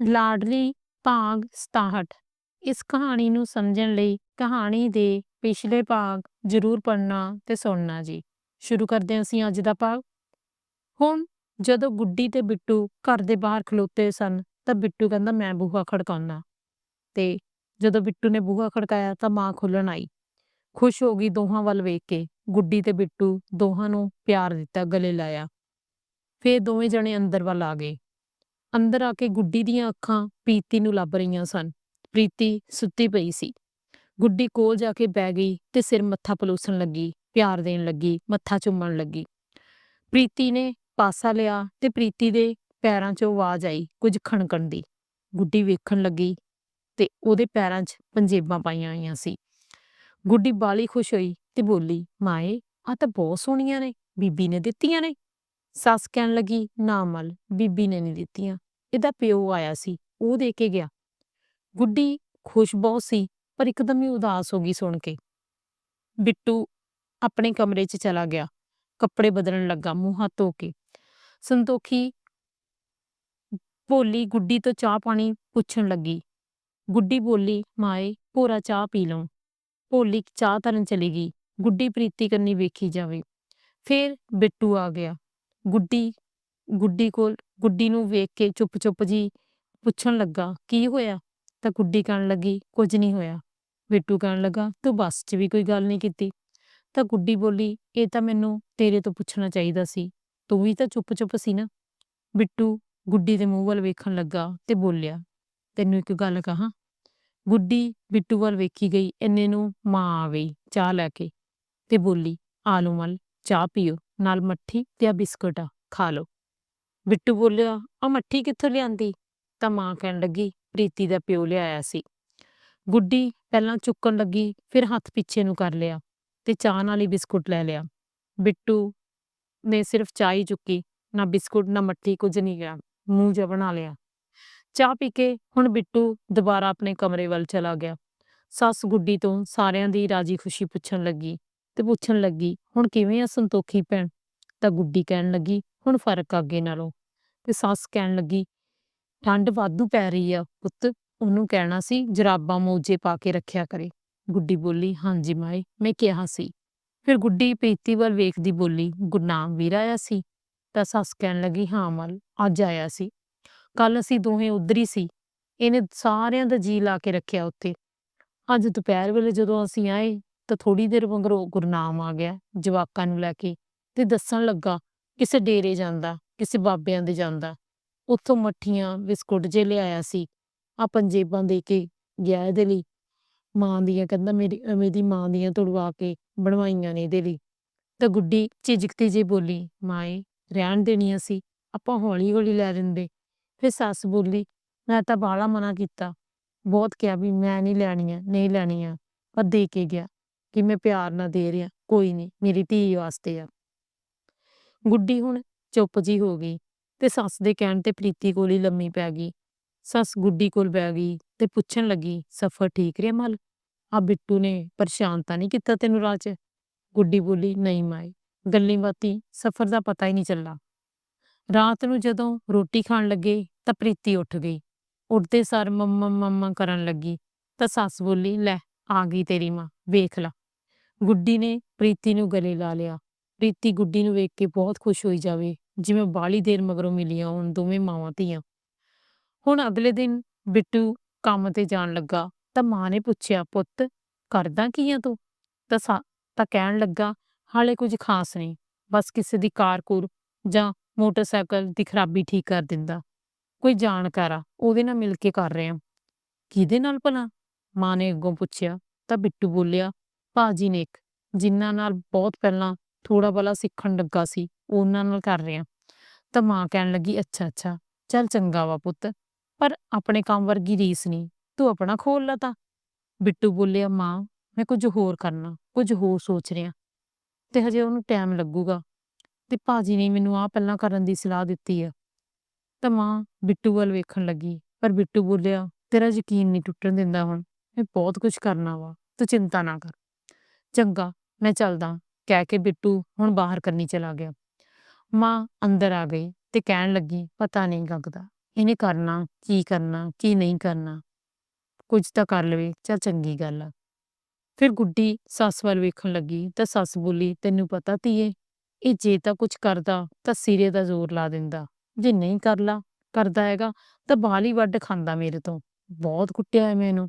ਲਾਡਲੀ ਭਾਗ 67 ਇਸ ਕਹਾਣੀ ਨੂੰ ਸਮਝਣ ਲਈ ਕਹਾਣੀ ਦੇ ਪਿਛਲੇ ਭਾਗ ਜ਼ਰੂਰ ਪੜ੍ਹਨਾ ਤੇ ਸੁਣਨਾ ਜੀ। ਸ਼ੁਰੂ ਕਰਦੇ ਹਾਂ ਅਸੀਂ ਅੱਜ ਦਾ ਭਾਗ। ਹੁਣ ਜਦੋਂ ਗੁੱਡੀ ਤੇ ਬਿੱਟੂ ਘਰ ਦੇ ਬਾਹਰ ਖਲੋਤੇ ਸਨ, ਤਾਂ ਬਿੱਟੂ ਕਹਿੰਦਾ, ਮੈਂ ਬੂਹਾ ਖੜਕਾਉਣਾ ਤੇ ਜਦੋਂ ਬਿੱਟੂ ਨੇ ਬੂਹਾ ਖੜਕਾਇਆ, ਤਾਂ ਮਾਂ ਖੁੱਲਣ ਆਈ। ਖੁਸ਼ ਹੋ ਗਈ ਦੋਹਾਂ ਵੱਲ ਵੇਖ ਕੇ। ਗੁੱਡੀ ਤੇ ਬਿੱਟੂ ਦੋਹਾਂ ਨੂੰ ਪਿਆਰ ਦਿੱਤਾ, ਗਲੇ ਲਾਇਆ। ਫੇਰ ਦੋਵੇਂ ਜਣੇ ਅੰਦਰ ਵੱਲ ਆ ਗਏ। ਅੰਦਰ ਆ ਕੇ ਗੁੱਡੀ ਦੀਆਂ ਅੱਖਾਂ ਪ੍ਰੀਤੀ ਨੂੰ ਲੱਭ ਰਹੀਆਂ ਸਨ। ਪ੍ਰੀਤੀ ਸੁੱਤੀ ਪਈ ਸੀ। ਗੁੱਡੀ ਕੋਲ ਜਾ ਕੇ ਬਹਿ ਗਈ ਤੇ ਸਿਰ ਮੱਥਾ ਪਲੋਸਣ ਲੱਗੀ, ਪਿਆਰ ਦੇਣ ਲੱਗੀ, ਮੱਥਾ ਚੁੰਮਣ ਲੱਗੀ। ਪ੍ਰੀਤੀ ਨੇ ਪਾਸਾ ਲਿਆ ਤੇ ਪ੍ਰੀਤੀ ਦੇ ਪੈਰਾਂ 'ਚੋਂ ਆਵਾਜ਼ ਆਈ ਕੁਝ ਖਣਕਣ ਦੀ। ਗੁੱਡੀ ਵੇਖਣ ਲੱਗੀ ਤੇ ਉਹਦੇ ਪੈਰਾਂ 'ਚ ਪੰਜੇਬਾਂ ਪਾਈਆਂ ਹੋਈਆਂ ਸੀ। ਗੁੱਡੀ ਬਾਲੀ ਖੁਸ਼ ਹੋਈ ਤੇ ਬੋਲੀ, ਮਾਏ ਆ ਤਾਂ ਬਹੁਤ ਸੋਹਣੀਆਂ ਨੇ, ਬੀਬੀ ਨੇ ਦਿੱਤੀਆਂ ਨੇ। ਸੱਸ ਕਹਿਣ ਲੱਗੀ, ਨਾ ਮਲ, ਬੀਬੀ ਨੇ ਨਹੀਂ ਦਿੱਤੀਆਂ। ਇਹਦਾ ਪਿਓ ਆਇਆ ਸੀ, ਉਹ ਦੇ ਕੇ ਗਿਆ। ਗੁੱਡੀ ਖੁਸ਼ ਬਹੁਤ ਸੀ, ਪਰ ਇੱਕਦਮ ਹੀ ਉਦਾਸ ਹੋ ਗਈ ਸੁਣ ਕੇ। ਬਿੱਟੂ ਆਪਣੇ ਕਮਰੇ 'ਚ ਚਲਾ ਗਿਆ। ਕੱਪੜੇ ਬਦਲਣ ਲੱਗਾ, ਮੂੰਹ ਹੱਥ ਧੋ ਕੇ। ਸੰਤੋਖੀ ਭੋਲੀ ਗੁੱਡੀ ਤੋਂ ਚਾਹ ਪਾਣੀ ਪੁੱਛਣ ਲੱਗੀ। ਗੁੱਡੀ ਬੋਲੀ, ਮਾਏ, ਭੋਰਾ ਚਾਹ ਪੀ ਲਵਾਂ ਭੋਲੀ ਚਾਹ ਤਰਨ ਚਲੀ ਗਈ। ਗੁੱਡੀ ਪ੍ਰੀਤੀ ਕਰਨੀ ਵੇਖੀ ਜਾਵੇ। ਫੇਰ ਬਿੱਟੂ ਆ ਗਿਆ। ਗੁੱਡੀ ਗੁੱਡੀ ਕੋਲ, ਗੁੱਡੀ ਨੂੰ ਵੇਖ ਕੇ ਚੁੱਪ-ਚੁੱਪ ਜੀ ਪੁੱਛਣ ਲੱਗਾ, ਕੀ ਹੋਇਆ? ਤਾਂ ਗੁੱਡੀ ਕਹਿਣ ਲੱਗੀ, ਕੁਝ ਨਹੀਂ ਹੋਇਆ। ਬਿੱਟੂ ਕਹਿਣ ਲੱਗਾ, ਤੂੰ ਬੱਸ 'ਚ ਵੀ ਕੋਈ ਗੱਲ ਨਹੀਂ ਕੀਤੀ। ਤਾਂ ਗੁੱਡੀ ਬੋਲੀ, ਇਹ ਤਾਂ ਮੈਨੂੰ ਤੇਰੇ ਤੋਂ ਪੁੱਛਣਾ ਚਾਹੀਦਾ ਸੀ। ਤੂੰ ਵੀ ਤਾਂ ਚੁੱਪ-ਚੁੱਪ ਸੀ ਨਾ? ਬਿੱਟੂ ਗੁੱਡੀ ਦੇ ਮੂੰਹ ਵੱਲ ਵੇਖਣ ਲੱਗਾ ਤੇ ਬੋਲਿਆ, ਤੈਨੂੰ ਇੱਕ ਗੱਲ ਕਹਾਂ? ਗੁੱਡੀ ਬਿੱਟੂ ਵੱਲ ਵੇਖੀ ਗਈ, ਇੰਨੇ ਨੂੰ ਮਾਂ ਆ ਗਈ ਚਾਹ ਲੈ ਕੇ। ਤੇ ਬੋਲੀ ਆਲੂਮਲ ਚਾਹ ਪੀਓ, ਨਾਲ ਮੱਠੀ ਤੇ ਆ ਬਿਸਕੁਟ ਆ, ਖਾ ਲਓ। ਬਿੱਟੂ ਬੋਲਿਆ ਆ ਮੱਠੀ ਕਿੱਥੋਂ ਲਿਆਂਦੀ? ਤਾਂ ਮਾਂ ਕਹਿਣ ਲੱਗੀ, ਪ੍ਰੀਤੀ ਦਾ ਪਿਓ ਲਿਆਇਆ ਸੀ। ਗੁੱਡੀ ਪਹਿਲਾਂ ਚੁੱਕਣ ਲੱਗੀ, ਫਿਰ ਹੱਥ ਪਿੱਛੇ ਨੂੰ ਕਰ ਲਿਆ ਤੇ ਚਾਹ ਨਾਲ ਹੀ ਬਿਸਕੁਟ ਲੈ ਲਿਆ। ਬਿੱਟੂ ਨੇ ਸਿਰਫ ਚਾਹ ਹੀ ਚੁੱਕੀ, ਨਾ ਬਿਸਕੁਟ, ਨਾ ਮੱਠੀ, ਕੁਝ ਨਹੀਂ ਗਿਆ ਮੂੰਹ ਜਿਹਾ ਬਣਾ ਲਿਆ। ਚਾਹ ਪੀ ਕੇ ਹੁਣ ਬਿੱਟੂ ਦੁਬਾਰਾ ਆਪਣੇ ਕਮਰੇ ਵੱਲ ਚਲਾ ਗਿਆ। ਸੱਸ ਗੁੱਡੀ ਤੋਂ ਸਾਰਿਆਂ ਦੀ ਰਾਜੀ ਖੁਸ਼ੀ ਪੁੱਛਣ ਲੱਗੀ ਤੇ ਪੁੱਛਣ ਲੱਗੀ, ਹੁਣ ਕਿਵੇਂ ਆ ਸੰਤੋਖੀ ਭੈਣ? ਤਾਂ ਗੁੱਡੀ ਕਹਿਣ ਲੱਗੀ, ਹੁਣ ਫ਼ਰਕ ਅੱਗੇ ਨਾਲੋਂ। ਤੇ ਸੱਸ ਕਹਿਣ ਲੱਗੀ, ਠੰਡ ਵਾਧੂ ਪੈ ਰਹੀ ਆ ਪੁੱਤ, ਉਹਨੂੰ ਕਹਿਣਾ ਸੀ ਜਰਾਬਾਂ ਮੋਜੇ ਪਾ ਕੇ ਰੱਖਿਆ ਕਰੇ। ਗੁੱਡੀ ਬੋਲੀ, ਹਾਂਜੀ ਮਾਏ ਮੈਂ ਕਿਹਾ ਸੀ। ਫਿਰ ਗੁੱਡੀ ਪ੍ਰੀਤੀ ਵੱਲ ਵੇਖਦੀ ਬੋਲੀ ਗੁਰਨਾਮ ਵੀਰ ਆਇਆ ਸੀ? ਤਾਂ ਸੱਸ ਕਹਿਣ ਲੱਗੀ, ਹਾਂ ਮਲ, ਅੱਜ ਆਇਆ ਸੀ। ਕੱਲ ਅਸੀਂ ਦੋਵੇਂ ਉਧਰ ਹੀ ਸੀ। ਇਹਨੇ ਸਾਰਿਆਂ ਦਾ ਜੀ ਲਾ ਕੇ ਰੱਖਿਆ ਉੱਤੇ ਅੱਜ ਦੁਪਹਿਰ ਵੇਲੇ ਜਦੋਂ ਅਸੀਂ ਆਏ ਤਾਂ ਥੋੜੀ ਦੇਰ ਮਗਰੋਂ ਗੁਰਨਾਮ ਆ ਗਿਆ ਜਵਾਕਾਂ ਨੂੰ ਲੈ ਕੇ ਤੇ ਦੱਸਣ ਲੱਗਾ, ਕਿਸੇ ਡੇਰੇ ਜਾਂਦਾ, ਕਿਸੇ ਬਾਬਿਆਂ ਦੇ ਜਾਂਦਾ। ਉੱਥੋਂ ਮੱਠੀਆਂ, ਬਿਸਕੁਟ ਜੇ ਲਿਆਇਆ ਸੀ ਆ ਪੰਜੇਬਾਂ ਦੇ ਕੇ ਗਿਆ ਇਹਦੇ ਲਈ। ਮਾਂ ਦੀਆਂ ਕਹਿੰਦਾ ਮੇਰੀ ਮੇਰੀ ਮਾਂ ਦੀਆਂ ਤੁੜਵਾ ਕੇ ਬਣਵਾਈਆਂ ਨੇ ਇਹਦੇ ਲਈ। ਤਾਂ ਗੁੱਡੀ ਝਿਜਕਦੀ ਜੀ ਬੋਲੀ, ਮਾਏ, ਰਹਿਣ ਦੇਣੀਆਂ ਸੀ, ਆਪਾਂ ਹੌਲੀ ਹੌਲੀ ਲੈ ਦਿੰਦੇ ਫਿਰ ਸੱਸ ਬੋਲੀ, ਮੈਂ ਤਾਂ ਬਾਲਾ ਮਨਾ ਕੀਤਾ। ਬਹੁਤ ਕਿਹਾ ਵੀ ਮੈਂ ਨਹੀਂ ਲੈਣੀਆਂ ਨਹੀਂ ਲੈਣੀਆਂ, ਪਰ ਦੇ ਕੇ ਗਿਆ। ਕਿ ਮੈਂ ਪਿਆਰ ਨਾਲ ਦੇ ਰਿਹਾ, ਕੋਈ ਨਹੀਂ, ਮੇਰੀ ਧੀ ਵਾਸਤੇ ਆ। ਗੁੱਡੀ ਹੁਣ ਚੁੱਪ ਜੀ ਹੋ ਗਈ ਤੇ ਸੱਸ ਦੇ ਕਹਿਣ ਤੇ ਪ੍ਰੀਤੀ ਕੋਲ ਹੀ ਲੰਮੀ ਪੈ ਗਈ। ਸੱਸ ਗੁੱਡੀ ਕੋਲ ਬਹਿ ਗਈ ਤੇ ਪੁੱਛਣ ਲੱਗੀ, ਸਫ਼ਰ ਠੀਕ ਰਿਹਾ ਮਲ? ਆ ਬਿੱਟੂ ਨੇ ਪਰੇਸ਼ਾਨ ਤਾਂ ਨਹੀਂ ਕੀਤਾ ਤੈਨੂੰ ਰਾਹ 'ਚ? ਗੁੱਡੀ ਬੋਲੀ, ਨਹੀਂ ਮਾਏ, ਗੱਲੀ ਬਾਤੀ ਸਫ਼ਰ ਦਾ ਪਤਾ ਹੀ ਨਹੀਂ ਚੱਲਾ। ਰਾਤ ਨੂੰ ਜਦੋਂ ਰੋਟੀ ਖਾਣ ਲੱਗੇ ਤਾਂ ਪ੍ਰੀਤੀ ਉੱਠ ਗਈ। ਉੱਠਦੇ ਸਾਰ ਮੰਮਾ ਮੰਮਾ ਕਰਨ ਲੱਗੀ ਤਾਂ ਸੱਸ ਬੋਲੀ, ਲੈ ਆ ਗਈ ਤੇਰੀ ਮਾਂ, ਵੇਖ ਲਾ। ਗੁੱਡੀ ਨੇ ਪ੍ਰੀਤੀ ਨੂੰ ਗਲੇ ਲਾ ਲਿਆ। ਪ੍ਰੀਤੀ ਗੁੱਡੀ ਨੂੰ ਵੇਖ ਕੇ ਬਹੁਤ ਖੁਸ਼ ਹੋਈ ਜਾਵੇ, ਜਿਵੇਂ ਬਾਲੀ ਦੇਰ ਮਗਰੋਂ ਮਿਲੀਆਂ ਹੁਣ ਦੋਵੇਂ ਮਾਵਾਂ ਧੀਆਂ। ਹੁਣ ਅਗਲੇ ਦਿਨ ਬਿੱਟੂ ਕੰਮ ਤੇ ਜਾਣ ਲੱਗਾ, ਤਾਂ ਮਾਂ ਨੇ ਪੁੱਛਿਆ, ਪੁੱਤ, ਕਰਦਾ ਕੀ ਆ ਤੂੰ? ਤਾਂ ਸਾ- ਤਾਂ ਕਹਿਣ ਲੱਗਾ, ਹਾਲੇ ਕੁਝ ਖਾਸ ਨਹੀਂ, ਬਸ ਕਿਸੇ ਦੀ ਕਾਰਕੂਰ ਜਾਂ ਮੋਟਰਸਾਈਕਲ ਦੀ ਖਰਾਬੀ ਠੀਕ ਕਰ ਦਿੰਦਾ। ਕੋਈ ਜਾਣਕਾਰ ਆ, ਉਹਦੇ ਨਾਲ ਮਿਲ ਕੇ ਕਰ ਰਿਹਾ। ਕਿਹਦੇ ਨਾਲ ਭਲਾ? ਮਾਂ ਨੇ ਅੱਗੋਂ ਪੁੱਛਿਆ, ਤਾਂ ਬਿੱਟੂ ਬੋਲਿਆ ਭਾਜੀ ਨੇ ਇੱਕ, ਜਿਨ੍ਹਾਂ ਨਾਲ ਬਹੁਤ ਪਹਿਲਾਂ ਥੋੜਾ ਬਲਾ ਸਿੱਖਣ ਲੱਗਾ ਸੀ, ਉਹਨਾਂ ਨਾਲ ਕਰ ਰਿਹਾ। ਤਾਂ ਮਾਂ ਕਹਿਣ ਲੱਗੀ, ਅੱਛਾ ਅੱਛਾ, ਚੱਲ ਚੰਗਾ ਵਾ ਪੁੱਤ, ਪਰ ਆਪਣੇ ਕੰਮ ਵਰਗੀ ਰੀਸ ਨਹੀਂ, ਤੂੰ ਆਪਣਾ ਖੋਲ ਲਾ ਤਾਂ। ਬਿੱਟੂ ਬੋਲਿਆ, ਮਾਂ, ਮੈਂ ਕੁਝ ਹੋਰ ਕਰਨਾ, ਕੁਝ ਹੋਰ ਸੋਚ ਰਿਹਾ। ਤੇ ਹਜੇ ਉਹਨੂੰ ਟਾਈਮ ਲੱਗੂਗਾ। ਤੇ ਭਾਜੀ ਨੇ ਮੈਨੂੰ ਆ ਪਹਿਲਾਂ ਕਰਨ ਦੀ ਸਲਾਹ ਦਿੱਤੀ ਆ। ਤਾਂ ਮਾਂ ਬਿੱਟੂ ਵੱਲ ਵੇਖਣ ਲੱਗੀ, ਪਰ ਬਿੱਟੂ ਬੋਲਿਆ, ਤੇਰਾ ਯਕੀਨ ਨਹੀਂ ਟੁੱਟਣ ਦਿੰਦਾ ਹੁਣ, ਮੈਂ ਬਹੁਤ ਕੁਝ ਕਰਨਾ ਵਾ, ਤੂੰ ਚਿੰਤਾ ਨਾ ਕਰ। ਚੰਗਾ, ਮੈਂ ਚੱਲਦਾ, ਕਹਿ ਕੇ ਬਿੱਟੂ ਹੁਣ ਬਾਹਰ ਕਰਨੀ ਚਲਾ ਗਿਆ। ਮਾਂ ਅੰਦਰ ਆ ਗਈ ਤੇ ਕਹਿਣ ਲੱਗੀ, ਪਤਾ ਨਹੀਂ ਲੱਗਦਾ ਇਹਨੇ ਕਰਨਾ ਕੀ ਕਰਨਾ, ਕੀ ਨਹੀਂ ਕਰਨਾ। ਕੁਝ ਤਾਂ ਕਰ ਲਵੇ, ਚੱਲ ਚੰਗੀ ਗੱਲ ਆ। ਫਿਰ ਗੁੱਡੀ ਸੱਸ ਵੱਲ ਵੇਖਣ ਲੱਗੀ, ਤਾਂ ਸੱਸ ਬੋਲੀ, ਤੈਨੂੰ ਪਤਾ ਧੀਏ, ਇਹ ਜੇ ਤਾਂ ਕੁਝ ਕਰਦਾ, ਤਾਂ ਸਿਰੇ ਦਾ ਜ਼ੋਰ ਲਾ ਦਿੰਦਾ। ਜੇ ਨਹੀਂ ਕਰਲਾ ਕਰਦਾ ਹੈਗਾ, ਤਾਂ ਬਾਲ ਹੀ ਵੱਢ ਖਾਂਦਾ ਮੇਰੇ ਤੋਂ। ਬਹੁਤ ਕੁੱਟਿਆ ਹੈ ਮੈਨੂੰ।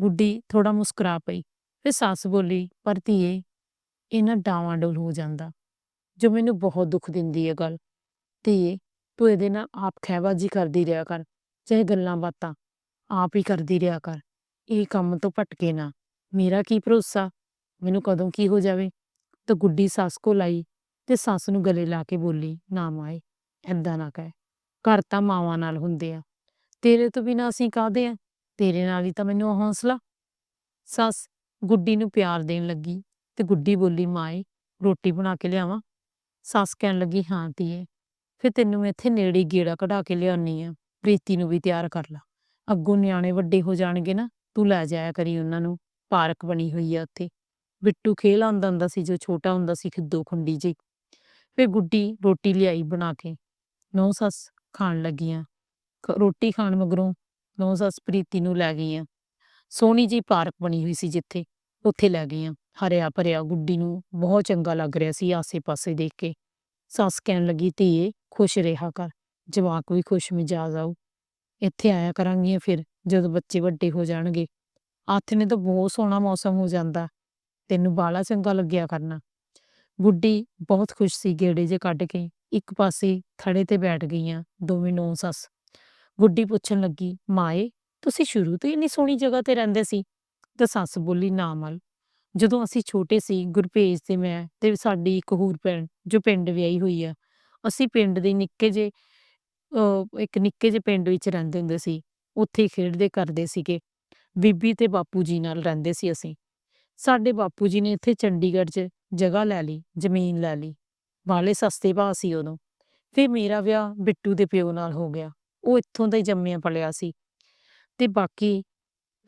ਗੁੱਡੀ ਥੋੜਾ ਮੁਸਕਰਾ ਪਈ। ਫਿਰ ਸੱਸ ਬੋਲੀ, ਪਰ ਧੀਏ ਇਹਨਾਂ ਡਾਵਾਂ ਡਾਵਾਂਡੋਲ ਹੋ ਜਾਂਦਾ, ਜੋ ਮੈਨੂੰ ਬਹੁਤ ਦੁੱਖ ਦਿੰਦੀ ਹੈ ਗੱਲ। ਧੀਏ, ਤੂੰ ਇਹਦੇ ਨਾਲ ਆਪ ਖਹਿਬਾਜ਼ੀ ਕਰਦੀ ਰਿਹਾ ਕਰ, ਚਾਹੇ ਗੱਲਾਂ ਬਾਤਾਂ ਆਪ ਹੀ ਕਰਦੀ ਰਿਹਾ ਕਰ। ਇਹ ਕੰਮ ਤੋਂ ਭਟਕੇ ਨਾ। ਮੇਰਾ ਕੀ ਭਰੋਸਾ? ਮੈਨੂੰ ਕਦੋਂ ਕੀ ਹੋ ਜਾਵੇ? ਤਾਂ ਗੁੱਡੀ ਸੱਸ ਕੋਲ ਆਈ ਤੇ ਸੱਸ ਨੂੰ ਗਲੇ ਲਾ ਕੇ ਬੋਲੀ, ਨਾ ਮਾਏ ਐਦਾਂ ਨਾ ਕਹਿ। ਘਰ ਤਾਂ ਮਾਵਾਂ ਨਾਲ ਹੁੰਦੇ ਆ। ਤੇਰੇ ਤੋਂ ਬਿਨਾਂ ਅਸੀਂ ਕਾਹਦੇ ਆ? ਤੇਰੇ ਨਾਲ ਹੀ ਤਾਂ ਮੈਨੂੰ ਹੌਸਲਾ? ਸੱਸ ਗੁੱਡੀ ਨੂੰ ਪਿਆਰ ਦੇਣ ਲੱਗੀ ਤੇ ਗੁੱਡੀ ਬੋਲੀ, ਮਾਏ, ਰੋਟੀ ਬਣਾ ਕੇ ਲਿਆਵਾਂ? ਸੱਸ ਕਹਿਣ ਲੱਗੀ, ਹਾਂ ਧੀਏ, ਫਿਰ ਤੈਨੂੰ ਮੈਂ ਇੱਥੇ ਨੇੜੇ ਗੇੜਾ ਕਢਾ ਕੇ ਲਿਆਉਣੀ ਆ ਪ੍ਰੀਤੀ ਨੂੰ ਵੀ ਤਿਆਰ ਕਰ ਲਾ। ਅੱਗੋਂ ਨਿਆਣੇ ਵੱਡੇ ਹੋ ਜਾਣਗੇ ਨਾ, ਤੂੰ ਲੈ ਜਾਇਆ ਕਰੀ ਉਹਨਾਂ ਨੂੰ, ਪਾਰਕ ਬਣੀ ਹੋਈ ਆ ਉੱਥੇ। ਬਿੱਟੂ ਖੇਲ ਆਉਂਦਾ ਹੁੰਦਾ ਸੀ, ਜੋ ਛੋਟਾ ਹੁੰਦਾ ਸੀ, ਖਿੱਦੋ ਖੁੰਡੀ ਜੀ ਫਿਰ ਗੁੱਡੀ ਰੋਟੀ ਲਿਆਈ ਬਣਾ ਕੇ। ਨੌ ਸੱਸ ਖਾਣ ਲੱਗੀਆਂ। ਖ- ਰੋਟੀ ਖਾਣ ਮਗਰੋਂ ਨੌ ਸੱਸ ਪ੍ਰੀਤੀ ਨੂੰ ਲੈ ਗਈਆਂ। ਸੋਹਣੀ ਜੀ ਪਾਰਕ ਬਣੀ ਹੋਈ ਸੀ ਜਿੱਥੇ ਉੱਥੇ ਲੈ ਗਈਆਂ ਹਰਿਆ ਭਰਿਆ ਗੁੱਡੀ ਨੂੰ ਬਹੁਤ ਚੰਗਾ ਲੱਗ ਰਿਹਾ ਸੀ ਆਸੇ-ਪਾਸੇ ਦੇਖ ਕੇ। ਸੱਸ ਕਹਿਣ ਲੱਗੀ, ਧੀਏ, ਖੁਸ਼ ਰਿਹਾ ਕਰ। ਜਵਾਕ ਵੀ ਖੁਸ਼ ਮਿਜਾਜ਼ ਆਊ। ਇੱਥੇ ਆਇਆ ਕਰਾਂਗੀਆਂ ਫਿਰ, ਜਦੋਂ ਬੱਚੇ ਵੱਡੇ ਹੋ ਜਾਣਗੇ। ਹੱਥ ਨੇ ਤਾਂ ਬਹੁਤ ਸੋਹਣਾ ਮੌਸਮ ਹੋ ਜਾਂਦਾ। ਤੈਨੂੰ ਬਾਲਾ ਚੰਗਾ ਲੱਗਿਆ ਕਰਨਾ। ਗੁੱਡੀ ਬਹੁਤ ਖੁਸ਼ ਸੀ, ਗੇੜੇ ਜੇ ਕੱਢ ਕੇ ਇੱਕ ਪਾਸੇ ਥੜੇ ਤੇ ਬੈਠ ਗਈਆਂ ਦੋਵੇਂ ਨੌ ਸੱਸ। ਗੁੱਡੀ ਪੁੱਛਣ ਲੱਗੀ, ਮਾਏ ਤੁਸੀਂ ਸ਼ੁਰੂ ਤੋਂ ਹੀ ਇੰਨੀ ਸੋਹਣੀ ਜਗ੍ਹਾ ਤੇ ਰਹਿੰਦੇ ਸੀ, ਤਾਂ ਸੱਸ ਬੋਲੀ, ਨਾ ਮਲ ਜਦੋਂ ਅਸੀਂ ਛੋਟੇ ਸੀ ਗੁਰਪੇਜ ਤੇ ਮੈਂ ਤੇ ਸਾਡੀ ਇੱਕ ਹੋਰ ਭੈਣ, ਜੋ ਪਿੰਡ ਵਿਆਹੀ ਹੋਈ ਆ, ਅਸੀਂ ਪਿੰਡ ਦੇ ਨਿੱਕੇ ਜੇ ਅਹ ਇੱਕ ਨਿੱਕੇ ਜਿਹੇ ਪਿੰਡ ਵਿੱਚ ਰਹਿੰਦੇ ਹੁੰਦੇ ਸੀ, ਉੱਥੇ ਹੀ ਖੇਡਦੇ ਕਰਦੇ ਸੀਗੇ। ਬੀਬੀ ਤੇ ਬਾਪੂ ਜੀ ਨਾਲ ਰਹਿੰਦੇ ਸੀ ਅਸੀਂ। ਸਾਡੇ ਬਾਪੂ ਜੀ ਨੇ ਇੱਥੇ ਚੰਡੀਗੜ੍ਹ 'ਚ ਜਗ੍ਹਾ ਲੈ ਲਈ, ਜ਼ਮੀਨ ਲੈ ਲਈ। ਵਾਲੇ ਸਸਤੇ ਭਾਅ ਸੀ ਉਦੋਂ। ਫਿਰ ਮੇਰਾ ਵਿਆਹ ਬਿੱਟੂ ਦੇ ਪਿਓ ਨਾਲ ਹੋ ਗਿਆ। ਉਹ ਇੱਥੋਂ ਦਾ ਹੀ ਜੰਮਿਆ ਪਲਿਆ ਸੀ। ਤੇ ਬਾਕੀ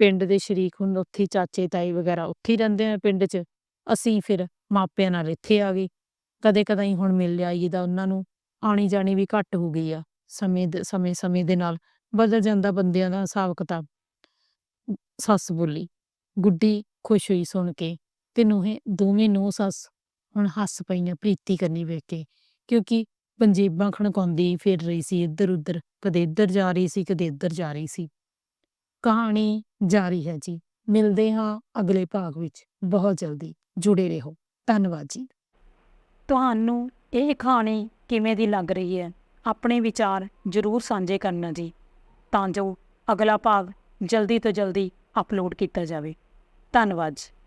ਪਿੰਡ ਦੇ ਸ਼ਰੀਕ ਹੁਣ ਉੱਥੇ ਚਾਚੇ ਤਾਈ ਵਗੈਰਾ ਉੱਥੇ ਹੀ ਰਹਿੰਦੇ ਆ ਪਿੰਡ 'ਚ। ਅਸੀਂ ਫਿਰ ਮਾਪਿਆਂ ਨਾਲ ਇੱਥੇ ਆ ਗਏ। ਕਦੇ ਕਦਾਈ ਹੁਣ ਮਿਲ ਜਾਈਦਾ ਉਹਨਾਂ ਨੂੰ ਆਣੀ ਜਾਣੀ ਵੀ ਘੱਟ ਹੋ ਗਈ ਆ। ਸਮੇਂ ਦੇ ਸਮੇਂ ਸਮੇਂ ਦੇ ਨਾਲ ਬਦਲ ਜਾਂਦਾ ਬੰਦਿਆਂ ਦਾ ਹਿਸਾਬ ਕਿਤਾਬ। ਸੱਸ ਬੋਲੀ, ਗੁੱਡੀ, ਖੁਸ਼ ਹੋਈ ਸੁਣ ਕੇ। ਤੇ ਨੂਹੇ ਦੋਵੇਂ ਨੂੰਹ ਸੱਸ ਹੁਣ ਹੱਸ ਪਈਆਂ ਪ੍ਰੀਤੀ ਕਰਨੀ ਵੇਖ ਕੇ। ਕਿਉਂਕਿ ਪੰਜੇਬਾਂ ਖਣਕਾਉਂਦੀ ਫਿਰ ਰਹੀ ਸੀ ਇੱਧਰ ਉੱਧਰ ਕਦੇ ਇੱਧਰ ਜਾ ਰਹੀ ਸੀ, ਕਦੇ ਇੱਧਰ ਜਾ ਰਹੀ ਸੀ। ਕਹਾਣੀ ਜਾਰੀ ਹੈ ਜੀ। ਮਿਲਦੇ ਹਾਂ ਅਗਲੇ ਭਾਗ ਵਿੱਚ। ਬਹੁਤ ਜਲਦੀ ਜੁੜੇ ਰਹੋ। ਧੰਨਵਾਦ ਜੀ। ਤੁਹਾਨੂੰ ਇਹ ਕਹਾਣੀ ਕਿਵੇਂ ਦੀ ਲੱਗ ਰਹੀ ਹੈ? ਆਪਣੇ ਵਿਚਾਰ ਜ਼ਰੂਰ ਸਾਂਝੇ ਕਰਨਾ ਜੀ। ਤਾਂ ਜੋ ਅਗਲਾ ਭਾਗ ਜਲਦੀ ਤੋਂ ਜਲਦੀ ਅਪਲੋਡ ਕੀਤਾ ਜਾਵੇ। ਧੰਨਵਾਦ ਜੀ।